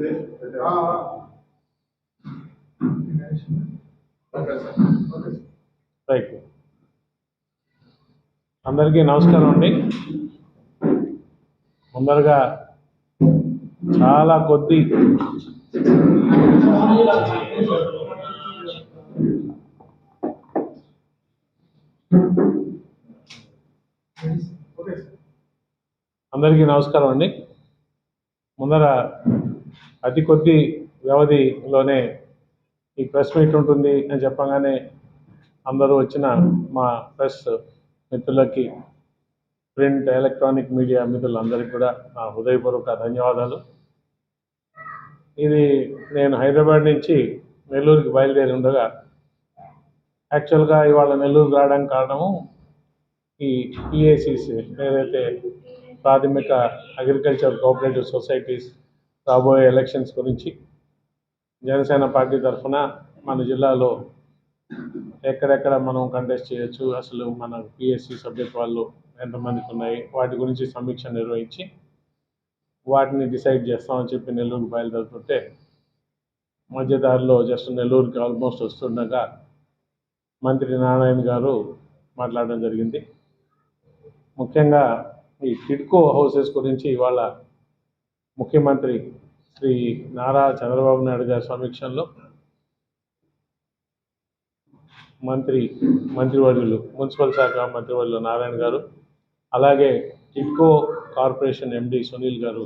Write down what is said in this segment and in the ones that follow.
ఉంటే రైట్. అందరికీ నమస్కారం అండి. ముందరగా చాలా కొద్ది అందరికీ నమస్కారం అండి. ముందర అతి కొద్ది వ్యవధిలోనే ఈ ప్రెస్ మీట్ ఉంటుంది అని చెప్పగానే అందరూ వచ్చిన మా ప్రెస్ మిత్రులకి ప్రింట్ ఎలక్ట్రానిక్ మీడియా మిత్రులందరికీ కూడా నా హృదయపూర్వక ధన్యవాదాలు. ఇది నేను హైదరాబాద్ నుంచి నెల్లూరుకి బయలుదేరి ఉండగా యాక్చువల్గా ఇవాళ నెల్లూరు రావడానికి కారణము ఈ పిఏసిసి ఏదైతే ప్రాథమిక అగ్రికల్చర్ కోఆపరేటివ్ సొసైటీస్ రాబోయే ఎలక్షన్స్ గురించి జనసేన పార్టీ తరఫున మన జిల్లాలో ఎక్కడెక్కడ మనం కంటెస్ట్ చేయొచ్చు అసలు మన పిఎస్సి సబ్జెక్ట్ వాళ్ళు ఎంతమందికి ఉన్నాయి వాటి గురించి సమీక్ష నిర్వహించి వాటిని డిసైడ్ చేస్తామని చెప్పి నెల్లూరు బయలుదేరుతుంటే మధ్యదారిలో జస్ట్ నెల్లూరుకి ఆల్మోస్ట్ వస్తుండగా మంత్రి నారాయణ గారు మాట్లాడడం జరిగింది. ముఖ్యంగా ఈ టిడ్కో హౌసెస్ గురించి ఇవాళ ముఖ్యమంత్రి శ్రీ నారా చంద్రబాబు నాయుడు గారి సమీక్షంలో మంత్రి మంత్రివర్యులు మున్సిపల్ శాఖ మంత్రివర్యులు నారాయణ గారు అలాగే టిడ్కో కార్పొరేషన్ ఎండి సునీల్ గారు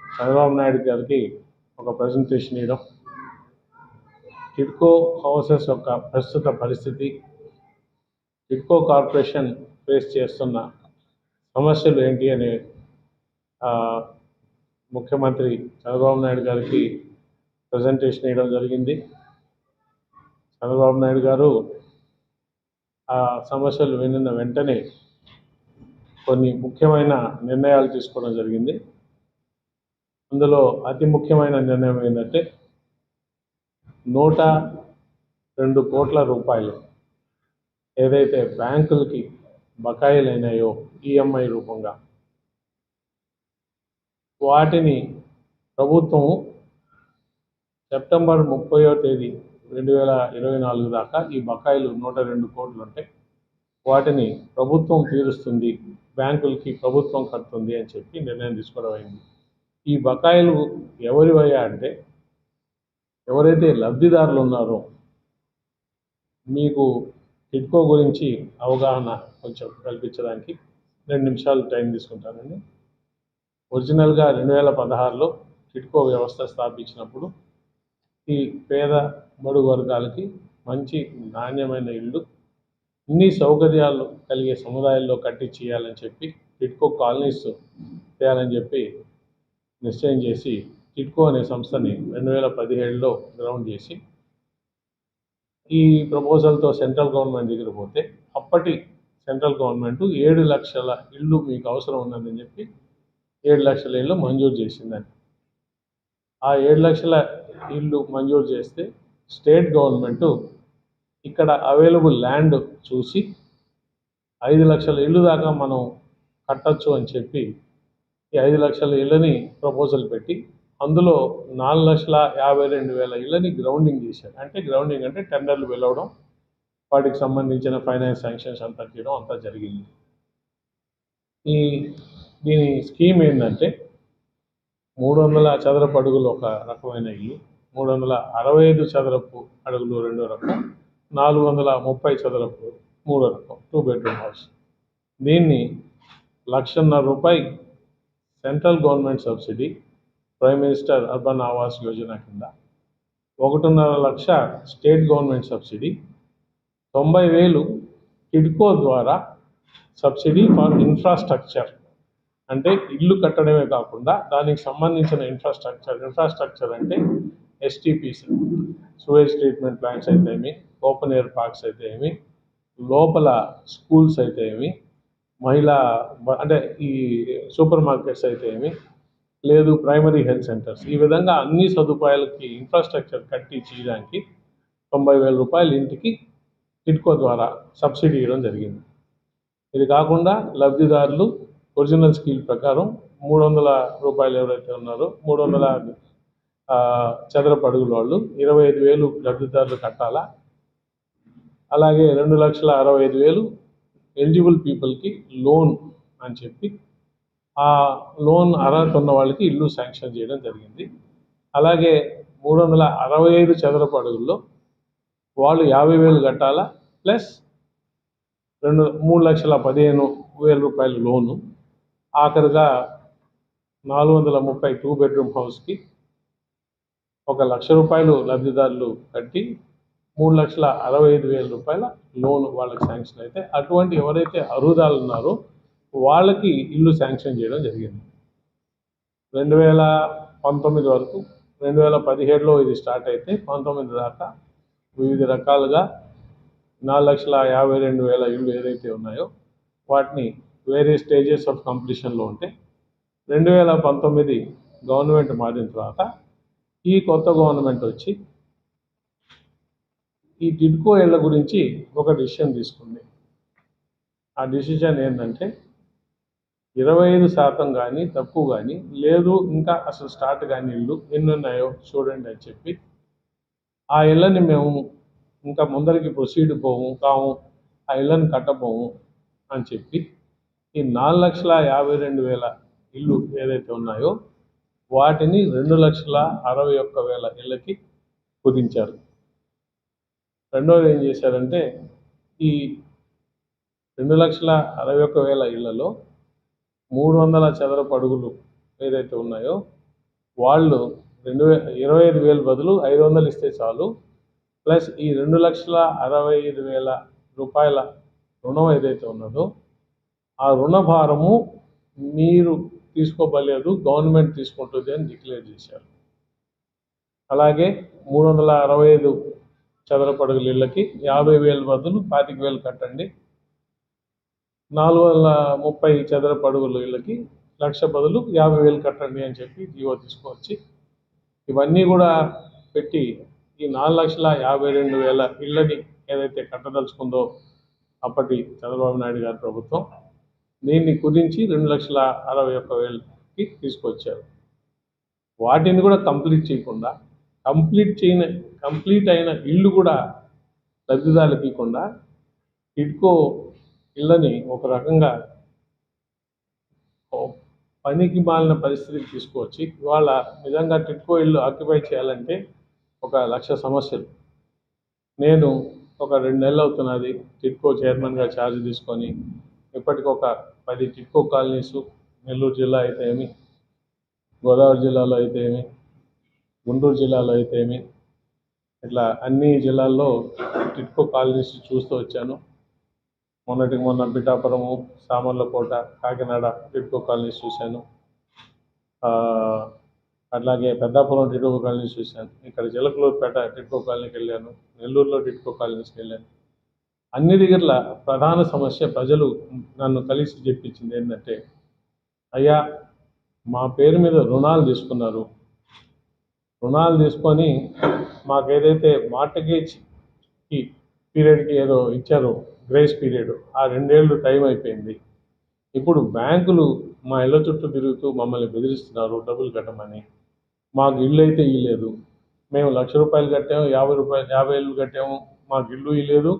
చంద్రబాబు నాయుడు గారికి ఒక ప్రజెంటేషన్ ఇవ్వడం టిడ్కో హౌసెస్ యొక్క ప్రస్తుత పరిస్థితి టిడ్కో కార్పొరేషన్ ఫేస్ చేస్తున్న సమస్యలు ఏంటి అనే ముఖ్యమంత్రి చంద్రబాబు నాయుడు గారికి ప్రజెంటేషన్ ఇవ్వడం జరిగింది. చంద్రబాబు నాయుడు గారు ఆ సమస్యలు వినిన వెంటనే కొన్ని ముఖ్యమైన నిర్ణయాలు తీసుకోవడం జరిగింది. అందులో అతి ముఖ్యమైన నిర్ణయం ఏంటంటే నూట రెండు కోట్ల రూపాయలు ఏదైతే బ్యాంకులకి బకాయిలు అయినాయో ఈఎంఐ రూపంగా వాటిని ప్రభుత్వం సెప్టెంబర్ ముప్పయో తేదీ రెండు వేల ఇరవై నాలుగు దాకా ఈ బకాయిలు నూట రెండు కోట్లు ఉంటాయి వాటిని ప్రభుత్వం తీరుస్తుంది బ్యాంకులకి ప్రభుత్వం కడుతుంది అని చెప్పి నిర్ణయం తీసుకోవడం అయింది. ఈ బకాయిలు ఎవరివయ్యా అంటే ఎవరైతే లబ్ధిదారులు ఉన్నారో మీకు టిడ్కో గురించి అవగాహన కొంచెం కల్పించడానికి రెండు నిమిషాలు టైం తీసుకుంటానండి. ఒరిజినల్గా రెండు వేల పదహారులో టిడ్కో వ్యవస్థ స్థాపించినప్పుడు ఈ పేద బడుగు వర్గాలకి మంచి నాణ్యమైన ఇల్లు ఇన్ని సౌకర్యాలు కలిగే సముదాయాల్లో కట్టి చేయాలని చెప్పి కిట్కో కాలనీస్ చేయాలని చెప్పి నిశ్చయం చేసి టిడ్కో అనే సంస్థని రెండు వేల పదిహేడులో గ్రౌండ్ చేసి ఈ ప్రపోజల్తో సెంట్రల్ గవర్నమెంట్ దగ్గర పోతే అప్పటి సెంట్రల్ గవర్నమెంట్ ఏడు లక్షల ఇల్లు మీకు అవసరం ఉన్నదని చెప్పి ఏడు లక్షల ఇల్లు మంజూరు చేసిందని ఆ ఏడు లక్షల ఇల్లు మంజూరు చేస్తే స్టేట్ గవర్నమెంట్ ఇక్కడ అవైలబుల్ ల్యాండ్ చూసి ఐదు లక్షల ఇల్లు దాకా మనం కట్టచ్చు అని చెప్పి ఈ ఐదు లక్షల ఇళ్ళని ప్రపోజల్ పెట్టి అందులో నాలుగు లక్షల యాభై రెండు వేల ఇళ్ళని గ్రౌండింగ్ చేశారు. అంటే గ్రౌండింగ్ అంటే టెండర్లు వెళ్ళవడం వాటికి సంబంధించిన ఫైనాన్స్ శాంక్షన్స్ అంతా చేయడం అంతా జరిగింది. ఈ దీని స్కీమ్ ఏంటంటే మూడు వందల చదరపు అడుగులు ఒక రకమైన ఇల్లు మూడు వందల అరవై ఐదు చదరపు అడుగులు రెండో రకం నాలుగు వందల ముప్పై చదరపు మూడో రకం టూ బెడ్రూమ్ హౌస్ దీన్ని లక్షన్నర రూపాయి central government subsidy prime minister urban Awas Yojana కింద ఒకటిన్నర లక్ష స్టేట్ గవర్నమెంట్ సబ్సిడీ తొంభై వేలు కిడ్కో ద్వారా సబ్సిడీ ఫర్ ఇన్ఫ్రాస్ట్రక్చర్. అంటే ఇల్లు కట్టడమే కాకుండా దానికి సంబంధించిన ఇన్ఫ్రాస్ట్రక్చర్ ఇన్ఫ్రాస్ట్రక్చర్ అంటే ఎస్టీపీస్ సువేజ్ ట్రీట్మెంట్ ప్లాంట్స్ అయితే ఏమి? ఓపెన్ ఎయిర్ పార్క్స్ అయితే ఏమి? లోపల స్కూల్స్ అయితే ఏమి? మహిళా అంటే ఈ సూపర్ మార్కెట్స్ అయితే ఏమి? లేదు ప్రైమరీ హెల్త్ సెంటర్స్ ఈ విధంగా అన్ని సదుపాయాలకి ఇన్ఫ్రాస్ట్రక్చర్ కట్టి చేయడానికి తొంభై వేల రూపాయలు ఇంటికి టిడ్కో ద్వారా సబ్సిడీ ఇవ్వడం జరిగింది. ఇది కాకుండా లబ్ధిదారులు ఒరిజినల్ స్కీమ్ ప్రకారం మూడు వందల రూపాయలు ఎవరైతే ఉన్నారో మూడు వందల చదరపు అడుగుల వాళ్ళు ఇరవై ఐదు వేలు లబ్ధిదారులు కట్టాలా? అలాగే రెండు లక్షల అరవై ఐదు వేలు ఎలిజిబుల్ పీపుల్కి లోన్ అని చెప్పి ఆ లోన్ అర్హత ఉన్న వాళ్ళకి ఇల్లు శాంక్షన్ చేయడం జరిగింది. అలాగే మూడు వందల అరవై ఐదు చదరపు అడుగుల్లో వాళ్ళు యాభై వేలు కట్టాలా? ప్లస్ రెండు మూడు లక్షల పదిహేను వేల రూపాయల లోను ఆఖరుగా నాలుగు వందల ముప్పై టూ బెడ్రూమ్ హౌస్కి ఒక లక్ష రూపాయలు లబ్ధిదారులు కట్టి మూడు లక్షల అరవై ఐదు వేల రూపాయల లోన్ వాళ్ళకి శాంక్షన్ అయితే అటువంటి ఎవరైతే అరుదాలు ఉన్నారో వాళ్ళకి ఇల్లు శాంక్షన్ చేయడం జరిగింది. రెండు వేల పంతొమ్మిది వరకు రెండు వేల పదిహేడులో ఇది స్టార్ట్ అయితే పంతొమ్మిది దాకా వివిధ రకాలుగా నాలుగు లక్షల యాభై రెండు వేల ఇళ్ళు ఏదైతే ఉన్నాయో వాటిని వేరే స్టేజెస్ ఆఫ్ కంప్లీషన్లో ఉంటే రెండు వేల పంతొమ్మిది గవర్నమెంట్ మారిన తర్వాత ఈ కొత్త గవర్నమెంట్ వచ్చి ఈ టిడ్కో ఇళ్ళ గురించి ఒక డిసిషన్ తీసుకుంది. ఆ డిసిషన్ ఏంటంటే ఇరవై ఐదు శాతం కానీ తక్కువ కానీ లేదు ఇంకా అసలు స్టార్ట్ కానీ ఇల్లు ఎన్ని ఉన్నాయో చూడండి అని చెప్పి ఆ ఇళ్ళని మేము ఇంకా ముందరికి ప్రొసీడ్ పోము కాము ఆ ఇళ్ళని కట్టబోము అని చెప్పి ఈ నాలుగు లక్షల యాభై రెండు వేల ఇల్లు ఏదైతే ఉన్నాయో వాటిని రెండు లక్షల అరవై ఒక్క వేల ఇళ్ళకి కుదించారు. రెండోది ఏం చేశారంటే ఈ రెండు లక్షల అరవై ఒక్క వేల ఇళ్ళలో మూడు వందల చదరపు అడుగులు ఏదైతే ఉన్నాయో వాళ్ళు రెండు వే ఇరవై ఐదు వేలు బదులు ఐదు వందలు ఇస్తే చాలు. ప్లస్ ఈ రెండు లక్షల అరవై ఐదు వేల రూపాయల రుణం ఏదైతే ఉన్నదో ఆ రుణ భారము మీరు తీసుకోబలేదు గవర్నమెంట్ తీసుకుంటుంది అని డిక్లేర్ చేశారు. అలాగే మూడు వందల అరవై ఐదు చదరపడుగుల ఇళ్ళకి యాభై వేల బదులు పాతిక వేలు కట్టండి. నాలుగు వందల ముప్పై చదరపడుగుల ఇళ్ళకి లక్ష బదులు యాభై వేలు కట్టండి అని చెప్పి జీవో తీసుకొచ్చి ఇవన్నీ కూడా పెట్టి ఈ నాలుగు లక్షల యాభై రెండు వేల ఇళ్ళని ఏదైతే కట్టదలుచుకుందో అప్పటి చంద్రబాబు నాయుడు గారి ప్రభుత్వం దీన్ని కుదించి రెండు లక్షల అరవై ఒక్క వేలకి తీసుకొచ్చారు. వాటిని కూడా కంప్లీట్ చేయకుండా కంప్లీట్ చేయన కంప్లీట్ అయిన ఇల్లు కూడా లబ్ధిదారులకు ఇవ్వకుండా ఇడ్కో ఇళ్ళని ఒక రకంగా పనికి మాలిన పరిస్థితికి తీసుకువచ్చి ఇవాళ నిజంగా టిట్కో ఇల్లు ఆక్యుపై చేయాలంటే ఒక లక్ష సమస్యలు. నేను ఒక రెండు నెలలు అవుతున్నది టిట్కో చైర్మన్గా ఛార్జ్ తీసుకొని ఇప్పటికొక పది టిక్కో కాలనీస్ నెల్లూరు జిల్లా అయితే ఏమి? గోదావరి జిల్లాలో అయితే ఏమి? గుంటూరు జిల్లాలో అయితే ఏమి? ఇట్లా అన్ని జిల్లాల్లో టిడ్కో కాలనీస్ చూస్తూ వచ్చాను. మొన్నటికి మొన్న పిఠాపురము సామర్లకోట కాకినాడ టిడ్కో కాలనీస్ చూశాను. అట్లాగే పెద్దాపురం టిట్కో కాలనీస్ చూశాను. ఇక్కడ జిలకలూరుపేట టిడ్కో కాలనీకి వెళ్ళాను. నెల్లూరులో టిట్కో కాలనీస్కి వెళ్ళాను. అన్ని దగ్గరల ప్రధాన సమస్య ప్రజలు నన్ను కలిసి చెప్పించింది ఏంటంటే అయ్యా మా పేరు మీద రుణాలు తీసుకున్నారు. రుణాలు తీసుకొని మాకు ఏదైతే మార్టగేజ్కి పీరియడ్కి ఏదో ఇచ్చారో గ్రేస్ పీరియడ్ ఆ రెండేళ్ళు టైం అయిపోయింది. ఇప్పుడు బ్యాంకులు మా ఇళ్ళ చుట్టూ తిరుగుతూ మమ్మల్ని బెదిరిస్తున్నారు డబ్బులు కట్టమని. మాకు ఇల్లు అయితే ఇవ్వలేదు మేము లక్ష రూపాయలు కట్టాము యాభై రూపాయలు యాభై ఏళ్ళు కట్టాము మాకు ఇల్లు ఇవ్వలేదు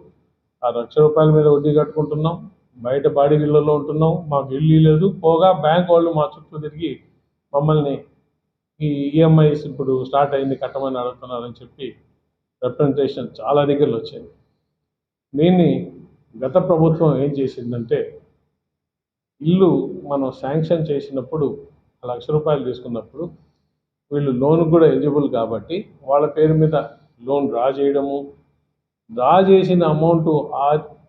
ఆ లక్ష రూపాయల మీద వడ్డీ కట్టుకుంటున్నాం. బయట బాడీ ఇళ్ళలో ఉంటున్నాం. మాకు ఇల్లు ఇవ్వలేదు పోగా బ్యాంక్ వాళ్ళు మా చుట్టూ తిరిగి మమ్మల్ని ఈ ఈఎంఐస్ ఇప్పుడు స్టార్ట్ అయింది కట్టమని అడుగుతున్నారని చెప్పి రిప్రజెంటేషన్ చాలా దగ్గరలో వచ్చింది దీన్ని గత ప్రభుత్వం ఏం చేసిందంటే ఇల్లు మనం శాంక్షన్ చేసినప్పుడు ఆ లక్ష రూపాయలు తీసుకున్నప్పుడు వీళ్ళు లోన్ కూడా ఎలిజిబుల్ కాబట్టి వాళ్ళ పేరు మీద లోన్ డ్రా చేయడము డ్రా చేసిన అమౌంట్ ఆ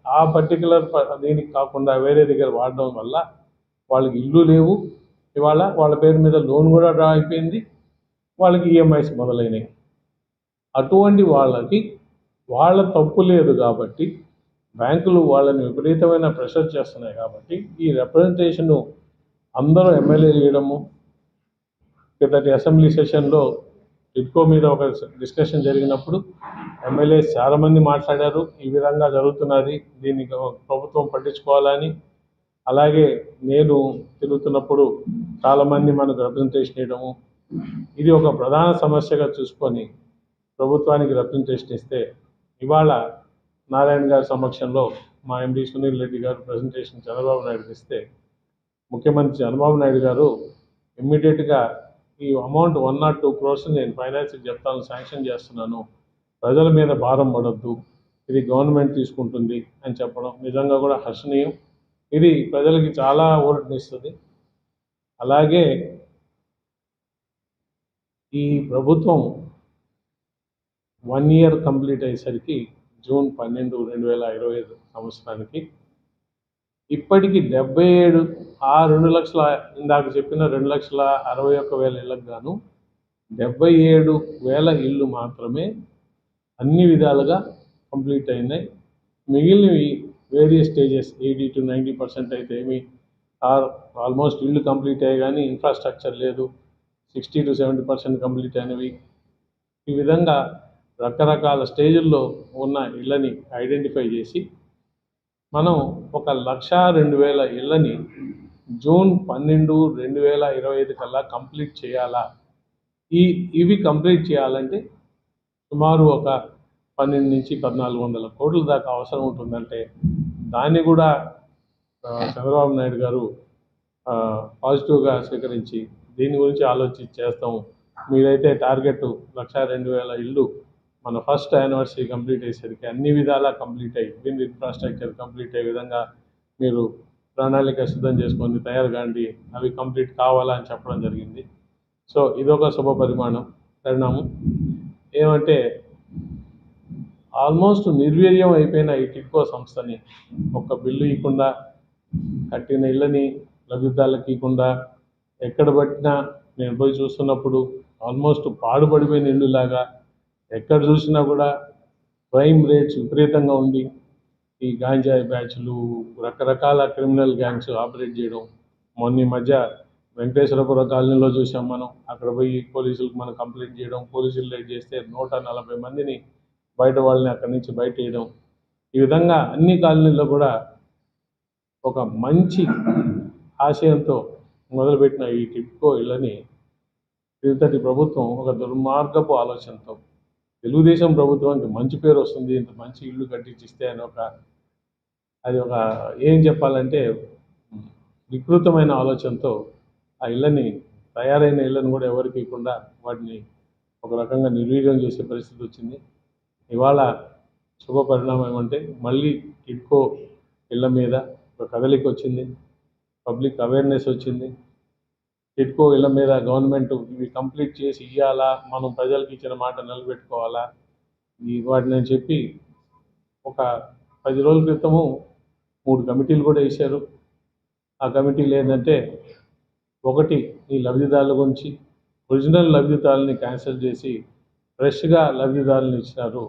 ఆ పర్టికులర్ దీనికి కాకుండా వేరే దగ్గర వాడడం వల్ల వాళ్ళకి ఇల్లు లేవు. ఇవాళ వాళ్ళ పేరు మీద లోన్ కూడా డ్రా అయిపోయింది. వాళ్ళకి ఈఎంఐస్ మొదలైనవి అటువంటి వాళ్ళకి వాళ్ళ తప్పు లేదు కాబట్టి బ్యాంకులు వాళ్ళని విపరీతమైన ప్రెషర్ చేస్తున్నాయి కాబట్టి ఈ రిప్రజెంటేషను అందరూ ఎమ్మెల్యేలు చేయడము కిందటి అసెంబ్లీ సెషన్లో టిడ్కో మీద ఒక డిస్కషన్ జరిగినప్పుడు ఎమ్మెల్యే చాలామంది మాట్లాడారు ఈ విధంగా జరుగుతున్నది దీన్ని ప్రభుత్వం పట్టించుకోవాలని. అలాగే నేను తిరుగుతున్నప్పుడు చాలామంది మనకు రిప్రజెంటేషన్ ఇవ్వడము. ఇది ఒక ప్రధాన సమస్యగా చూసుకొని ప్రభుత్వానికి రిప్రజెంటేషన్ ఇస్తే ఇవాళ నారాయణ గారి సమక్షంలో మా ఎండి సునీల్ రెడ్డి గారు ప్రజెంటేషన్ చంద్రబాబు నాయుడుకి ఇస్తే ముఖ్యమంత్రి చంద్రబాబు నాయుడు గారు ఇమ్మీడియట్గా ఈ amount one naught two crores నేను ఫైనాన్స్కి చెప్తాను శాంక్షన్ చేస్తున్నాను. ప్రజల మీద భారం పడద్దు. ఇది గవర్నమెంట్ తీసుకుంటుంది అని చెప్పడం నిజంగా కూడా హర్షణీయం. ఇది ప్రజలకి చాలా ఊరటనిస్తుంది అలాగే ఈ ప్రభుత్వం వన్ ఇయర్ కంప్లీట్ అయ్యేసరికి జూన్ పన్నెండు రెండు వేల ఇరవై ఐదు సంవత్సరానికి ఇప్పటికీ డెబ్బై ఏడు ఆ రెండు లక్షల ఇందాక చెప్పిన రెండు లక్షల అరవై ఒక్క వేల ఇళ్ళకు గాను డెబ్బై ఏడు వేల ఇళ్ళు మాత్రమే అన్ని విధాలుగా కంప్లీట్ అయినాయి. మిగిలినవి various stages eighty to ninety percent అయితే ఏమి ఆర్ ఆల్మోస్ట్ ఇల్లు కంప్లీట్ అయ్యాయి కానీ ఇన్ఫ్రాస్ట్రక్చర్ లేదు. Sixty to seventy percent complete అయినవి. ఈ విధంగా రకరకాల స్టేజుల్లో ఉన్న ఇళ్ళని ఐడెంటిఫై చేసి మనం ఒక లక్ష రెండు వేల ఇళ్ళని జూన్ పన్నెండు రెండు వేల ఇరవై ఐదు కల్లా కంప్లీట్ చేయాలా? ఈ ఇవి కంప్లీట్ చేయాలంటే సుమారు ఒక పన్నెండు నుంచి పద్నాలుగు వందల కోట్ల దాకా అవసరం ఉంటుందంటే దాన్ని కూడా చంద్రబాబు నాయుడు గారు పాజిటివ్గా స్వీకరించి దీని గురించి ఆలోచించి చేస్తాము. మీరైతే టార్గెట్ లక్ష రెండు వేల ఇల్లు మన ఫస్ట్ యానివర్సరీ కంప్లీట్ అయ్యేసరికి అన్ని విధాలా కంప్లీట్ అయ్యి విన్ ఇన్ఫ్రాస్ట్రక్చర్ కంప్లీట్ అయ్యే విధంగా మీరు ప్రణాళిక సిద్ధం చేసుకొని తయారు కాండి అవి కంప్లీట్ కావాలా అని చెప్పడం జరిగింది. సో ఇదొక శుభ పరిమాణం. పరిణామం ఏమంటే ఆల్మోస్ట్ నిర్వీర్యం అయిపోయిన ఈ టిక్కో సంస్థని ఒక్క బిల్లు ఇవ్వకుండా కట్టిన ఇళ్ళని లబ్ధిదారులకు ఇవ్వకుండా ఎక్కడ పట్టినా నేను పోయి చూస్తున్నప్పుడు ఆల్మోస్ట్ పాడుపడిపోయిన ఇల్లులాగా ఎక్కడ చూసినా కూడా క్రైమ్ రేట్స్ విపరీతంగా ఉండి ఈ గాంజాయి బ్యాచ్లు రకరకాల క్రిమినల్ గ్యాంగ్స్ ఆపరేట్ చేయడం. మొన్న ఈ మధ్య వెంకటేశ్వరపుర కాలనీలో చూసాం మనం. అక్కడ పోయి పోలీసులకు మనం కంప్లైంట్ చేయడం పోలీసులు రేట్ చేస్తే నూట నలభై మందిని బయట వాళ్ళని అక్కడి నుంచి బయట వేయడం ఈ విధంగా అన్ని కాలనీల్లో కూడా ఒక మంచి ఆశయంతో మొదలుపెట్టిన ఈ టిప్కో ఇళ్ళని. ఇంతటి ప్రభుత్వం ఒక దుర్మార్గపు ఆలోచనతో తెలుగుదేశం ప్రభుత్వానికి మంచి పేరు వస్తుంది ఇంత మంచి ఇల్లు కట్టించిస్తే అని ఒక అది ఒక ఏం చెప్పాలంటే వికృతమైన ఆలోచనతో ఆ ఇళ్ళని తయారైన ఇళ్ళని కూడా ఎవరికి ఇవ్వకుండా వాటిని ఒక రకంగా నిర్వీర్యం చేసే పరిస్థితి వచ్చింది. ఇవాళ శుభ పరిణామం ఏమంటే మళ్ళీ టిడ్కో ఇళ్ళ మీద ఒక కదలిక వచ్చింది. పబ్లిక్ అవేర్నెస్ వచ్చింది. టిడ్కో ఇళ్ళ మీద గవర్నమెంట్ ఇవి కంప్లీట్ చేసి ఇవ్వాలా మనం ప్రజలకు ఇచ్చిన మాట నిలబెట్టుకోవాలా? ఈ వాటిని చెప్పి ఒక పది రోజుల క్రితము మూడు కమిటీలు కూడా వేశారు. ఆ కమిటీలు ఏంటంటే ఒకటి ఈ లబ్ధిదారుల గురించి ఒరిజినల్ లబ్ధిదారులని క్యాన్సిల్ చేసి ఫ్రెష్గా లబ్ధిదారులను ఇచ్చినారు.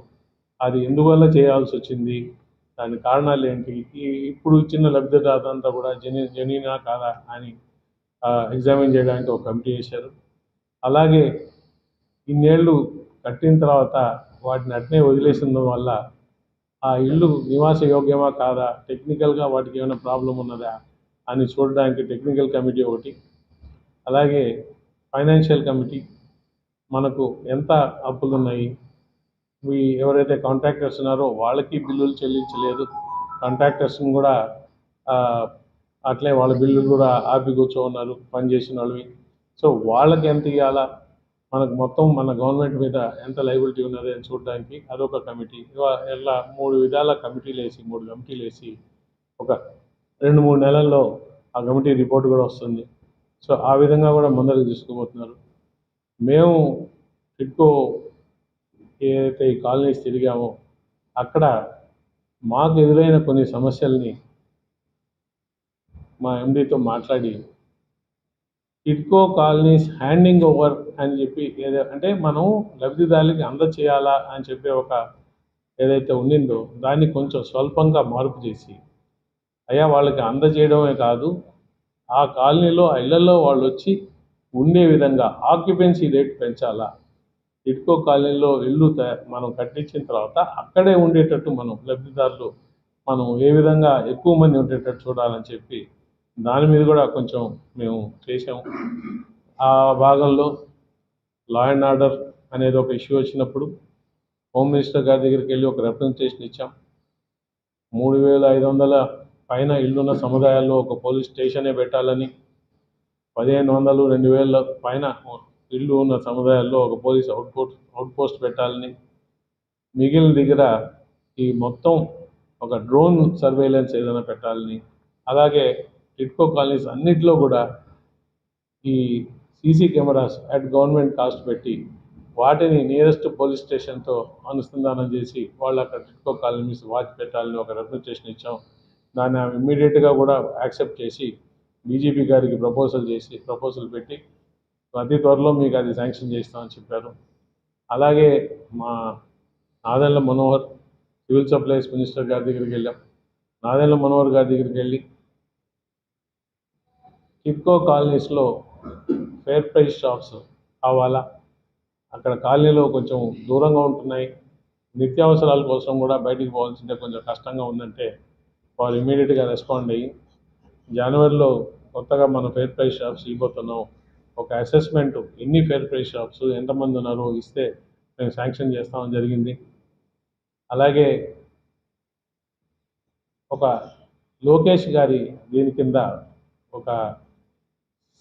అది ఎందువల్ల చేయాల్సి వచ్చింది? దాని కారణాలు ఏంటి? ఈ ఇప్పుడు ఇచ్చిన లబ్ధిదారు అంతా కూడా జని జనీనా కాదా అని ఎగ్జామిన్ చేయడానికి ఒక కమిటీ వేశారు. అలాగే ఇన్నేళ్ళు కట్టిన తర్వాత వాటిని అట్నే వదిలేసిన వల్ల ఆ ఇల్లు నివాస యోగ్యమా కాదా టెక్నికల్గా వాటికి ఏమైనా ప్రాబ్లం ఉన్నదా అని చూడడానికి టెక్నికల్ కమిటీ ఒకటి అలాగే ఫైనాన్షియల్ కమిటీ మనకు ఎంత అప్పులు ఉన్నాయి మీ ఎవరైతే కాంట్రాక్టర్స్ ఉన్నారో వాళ్ళకి బిల్లులు చెల్లించలేదు కాంట్రాక్టర్స్ని కూడా అట్లే వాళ్ళ బిల్లులు కూడా ఆపి కూర్చోన్నారు పని చేసిన వాళ్ళవి. సో వాళ్ళకి ఎంత ఇవ్వాలా మనకు మొత్తం మన గవర్నమెంట్ మీద ఎంత లైబిలిటీ ఉన్నది అని చూడడానికి అదొక కమిటీ. ఇలా మూడు విధాల కమిటీలు వేసి మూడు కమిటీలు వేసి ఒక రెండు మూడు నెలల్లో ఆ కమిటీ రిపోర్ట్ కూడా వస్తుంది. సో ఆ విధంగా కూడా ముందరకు తీసుకుపోతున్నారు. మేము ఎక్కువ ఏదైతే ఈ కాలనీస్ తిరిగామో అక్కడ మాకు ఎదురైన కొన్ని సమస్యల్ని మా ఎండీతో మాట్లాడి ఇట్కో కాలనీస్ హ్యాండింగ్ ఓవర్ అని చెప్పి ఏదో అంటే మనం లబ్ధిదారులకి అందచేయాలా అని చెప్పే ఒక ఏదైతే ఉండిందో దాన్ని కొంచెం స్వల్పంగా మార్పు చేసి అయ్యా వాళ్ళకి అందజేయడమే కాదు ఆ కాలనీలో ఆ ఇళ్ళలో వాళ్ళు వచ్చి ఉండే విధంగా ఆక్యుపెన్సీ రేట్ పెంచాలా. ఇడ్కో కాలనీలో ఇల్లు మనం కట్టించిన తర్వాత అక్కడే ఉండేటట్టు మనం లబ్ధిదారులు మనం ఏ విధంగా ఎక్కువ మంది ఉండేటట్టు చూడాలని చెప్పి దాని మీద కూడా కొంచెం మేము చేసాము ఆ భాగంలో లా అండ్ ఆర్డర్ అనేది ఒక ఇష్యూ వచ్చినప్పుడు హోమ్ మినిస్టర్ గారి దగ్గరికి వెళ్ళి ఒక రిప్రజెంటేషన్ ఇచ్చాం. మూడు వేల ఐదు వందల పైన ఇల్లున్న సముదాయాల్లో ఒక పోలీస్ స్టేషనే పెట్టాలని పదిహేను వందలు రెండు వేల పైన ఇల్లు ఉన్న సముదాయాల్లో ఒక పోలీస్ అవుట్పోస్ట్ అవుట్పోస్ట్ పెట్టాలని. మిగిలిన దగ్గర ఈ మొత్తం ఒక డ్రోన్ సర్వేలెన్స్ ఏదైనా పెట్టాలని అలాగే టిట్కో కాలనీస్ అన్నింటిలో కూడా ఈ CC cameras at government cost పెట్టి వాటిని నియరెస్ట్ పోలీస్ స్టేషన్తో అనుసంధానం చేసి వాళ్ళు అక్కడ టిట్కో కాలనీస్ వాచ్ పెట్టాలని ఒక రిప్రజెంటేషన్ ఇచ్చాం. దాన్ని ఆమె ఇమ్మీడియట్గా కూడా యాక్సెప్ట్ చేసి డీజీపీ గారికి ప్రపోజల్ చేసి ప్రపోజల్ పెట్టి అతి త్వరలో మీకు అది శాంక్షన్ చేస్తామని చెప్పారు. అలాగే మా Nadendla Manohar civil supplies minister garu దగ్గరికి వెళ్ళాం. నాదెండ్ల మనోహర్ గారి దగ్గరికి వెళ్ళి టిప్కో కాలనీస్లో ఫేర్ ప్రైస్ షాప్స్ కావాలా? అక్కడ కాలనీలో కొంచెం దూరంగా ఉంటున్నాయి. నిత్యావసరాల కోసం కూడా బయటికి పోవాల్సిందే. కొంచెం కష్టంగా ఉందంటే వారు ఇమీడియట్గా రెస్పాండ్ అయ్యి జనవరిలో కొత్తగా మనం ఫేర్ ప్రైస్ షాప్స్ ఇవ్వబోతున్నాం. ఒక అసెస్మెంట్ ఎన్ని ఫేర్ ప్రైస్ షాప్స్ ఎంతమంది ఉన్నారో ఇస్తే మేము శాంక్షన్ చేస్తామని జరిగింది. అలాగే ఒక లోకేష్ గారి దీని కింద ఒక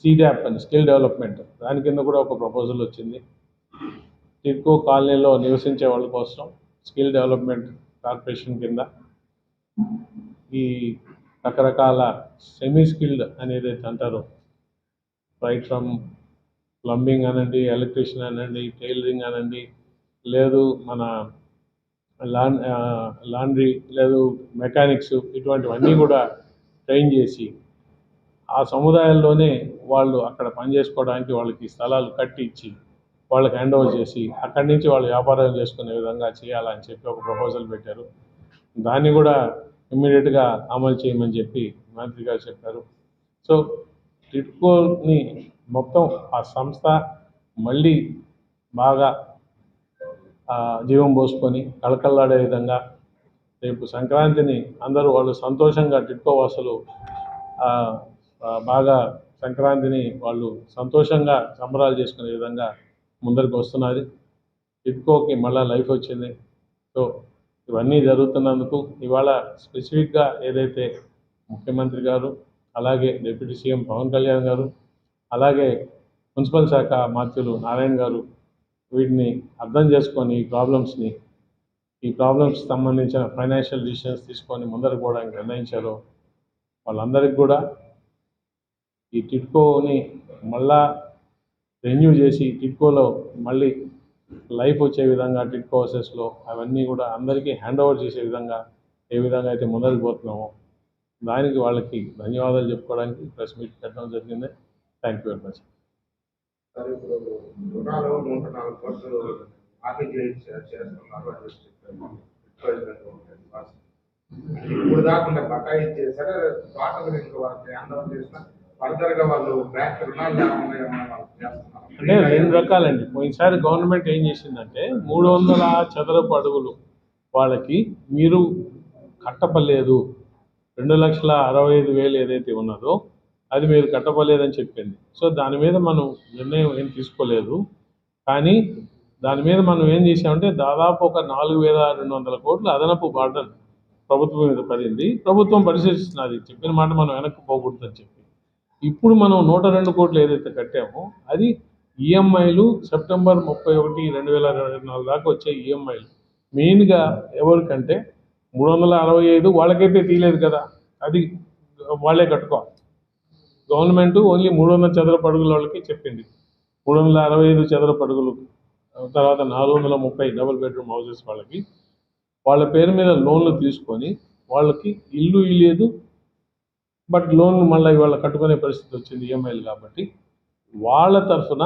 సీడాప్ అని స్కిల్ డెవలప్మెంట్. దాని కింద కూడా ఒక ప్రపోజల్ వచ్చింది. టిడ్కో కాలనీలో నివసించే వాళ్ళ కోసం స్కిల్ డెవలప్మెంట్ కార్పొరేషన్ కింద ఈ రకరకాల సెమీ స్కిల్డ్ అనేది అంటారు. రైట్ ఫ్రమ్ ప్లంబింగ్ అనండి ఎలక్ట్రీషియన్ అనండి టైలరింగ్ అనండి లేదు మన లాండ్రీ లేదు మెకానిక్స్ ఇటువంటివన్నీ కూడా ట్రైన్ చేసి ఆ సముదాయాల్లోనే వాళ్ళు అక్కడ పనిచేసుకోవడానికి వాళ్ళకి స్థలాలు కట్టి ఇచ్చి వాళ్ళకి హ్యాండ్ ఓవర్ చేసి అక్కడి నుంచి వాళ్ళు వ్యాపారాలు చేసుకునే విధంగా చేయాలని చెప్పి ఒక ప్రపోజల్ పెట్టారు. దాన్ని కూడా ఇమ్మీడియట్గా అమలు చేయమని చెప్పి మంత్రి గారు చెప్పారు. సో టిట్కోని మొత్తం ఆ సంస్థ మళ్ళీ బాగా జీవం పోసుకొని కళకళలాడే విధంగా రేపు సంక్రాంతిని అందరూ వాళ్ళు సంతోషంగా టిట్కో వాసులు బాగా సంక్రాంతిని వాళ్ళు సంతోషంగా సంబరాలు చేసుకునే విధంగా ముందరికి వస్తున్నది ఇట్కోకి మళ్ళీ లైఫ్ వచ్చింది. సో ఇవన్నీ జరుగుతున్నందుకు ఇవాళ స్పెసిఫిక్గా ఏదైతే ముఖ్యమంత్రి గారు అలాగే డిప్యూటీ సీఎం పవన్ కళ్యాణ్ గారు అలాగే మున్సిపల్ శాఖ మంత్రులు నారాయణ గారు వీటిని అర్థం చేసుకొని ఈ ప్రాబ్లమ్స్ని ఈ ప్రాబ్లమ్స్ సంబంధించిన ఫైనాన్షియల్ డిసిషన్స్ తీసుకొని ముందరకు పోవడానికి నిర్ణయించారు వాళ్ళందరికీ కూడా ఈ టిట్కోని మళ్ళా రెన్యూ చేసి టిట్కోలో మళ్ళీ లైఫ్ వచ్చే విధంగా టిట్కో హౌసెస్లో అవన్నీ కూడా అందరికీ హ్యాండ్ ఓవర్ చేసే విధంగా ఏ విధంగా అయితే ముందరికి దానికి వాళ్ళకి ధన్యవాదాలు చెప్పుకోవడానికి ప్రెస్ మీట్ పెట్టడం జరిగింది. థ్యాంక్ యూ వెరీ మచ్ ఇప్పుడు చేస్తున్నారు ఇప్పుడు దాకుండా బకాయి చేశారు టోటల్ వాళ్ళకి అందరం చేసిన వాళ్ళు బ్యాంక్ రుణాలు అంటే రెండు రకాలండి. పోయినసారి గవర్నమెంట్ ఏం చేసిందంటే మూడు వందల చదరపు అడుగులు వాళ్ళకి మీరు కట్టపలేదు రెండు లక్షల అరవై ఐదు వేలు ఏదైతే ఉన్నదో అది మీరు కట్టపలేదని చెప్పింది. సో దాని మీద మనం నిర్ణయం ఏం తీసుకోలేదు. కానీ దాని మీద మనం ఏం చేసామంటే దాదాపు ఒక నాలుగు వేల రెండు వందల కోట్లు అదనపు బార్డర్ ప్రభుత్వం మీద పడింది. ప్రభుత్వం పరిశీలిస్తున్నది చెప్పిన మాట మనం వెనక్కి పోకూడదని చెప్పి. ఇప్పుడు మనం నూట రెండు కోట్లు ఏదైతే కట్టామో అది ఈఎంఐలు సెప్టెంబర్ ముప్పై ఒకటి రెండు వేల ఇరవై నాలుగు దాకా వచ్చే ఈఎంఐలు మెయిన్గా ఎవరికంటే మూడు వందల అరవై ఐదు వాళ్ళకైతే తీయలేదు కదా అది వాళ్ళే కట్టుకోవాలి. గవర్నమెంట్ ఓన్లీ మూడు వందల చదరపు అడుగుల వాళ్ళకి చెప్పింది. మూడు వందల అరవై ఐదు చదరపు అడుగులు తర్వాత నాలుగు వందల ముప్పై డబుల్ బెడ్రూమ్ హౌసెస్ వాళ్ళకి. వాళ్ళ పేరు మీద లోన్లు తీసుకొని వాళ్ళకి ఇల్లు ఇల్లేదు బట్ లోన్ మళ్ళీ ఇవాళ కట్టుకునే పరిస్థితి వచ్చింది ఈఎంఐలు కాబట్టి వాళ్ళ తరఫున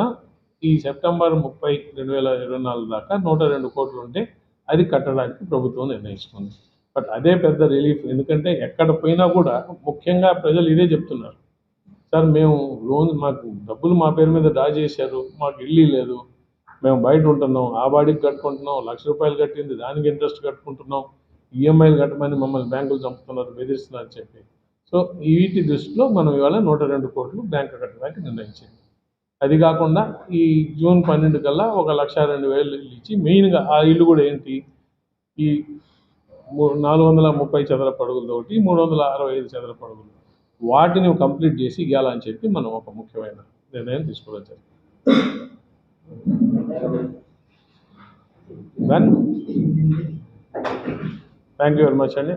ఈ సెప్టెంబర్ ముప్పై రెండు వేల ఇరవై నాలుగు దాకా నూట రెండు కోట్లు ఉంటే అది కట్టడానికి ప్రభుత్వం నిర్ణయించుకుంది. బట్ అదే పెద్ద రిలీఫ్. ఎందుకంటే ఎక్కడ పోయినా కూడా ముఖ్యంగా ప్రజలు ఇదే చెప్తున్నారు. సార్ మేము లోన్ మాకు డబ్బులు మా పేరు మీద డ్రా చేశారు మాకు ఇల్లు లేదు మేము బయట ఉంటున్నాం ఆ బాడీకి కట్టుకుంటున్నాం లక్ష రూపాయలు కట్టింది దానికి ఇంట్రెస్ట్ కట్టుకుంటున్నాం ఈఎంఐలు కట్టమని మమ్మల్ని బ్యాంకులు చంపుతున్నారు బెదిరిస్తున్నారు అని చెప్పి. సో వీటి దృష్టిలో మనం ఇవాళ నూట రెండు కోట్లు బ్యాంకు కట్టడానికి నిర్ణయించింది. అది కాకుండా ఈ జూన్ పన్నెండు కల్లా ఒక లక్ష రెండు వేలు ఇల్లు ఇచ్చి మెయిన్గా ఆ ఇల్లు కూడా ఏంటి? ఈ మూ- నాలుగు వందల ముప్పై చదరపు అడుగులతో ఒకటి మూడు వందల అరవై ఐదు చదరపు అడుగులు వాటిని కంప్లీట్ చేసి ఇవ్వాలని చెప్పి మనం ఒక ముఖ్యమైన నిర్ణయం తీసుకోవడం జరిగింది. థ్యాంక్ యూ వెరీ మచ్ అండి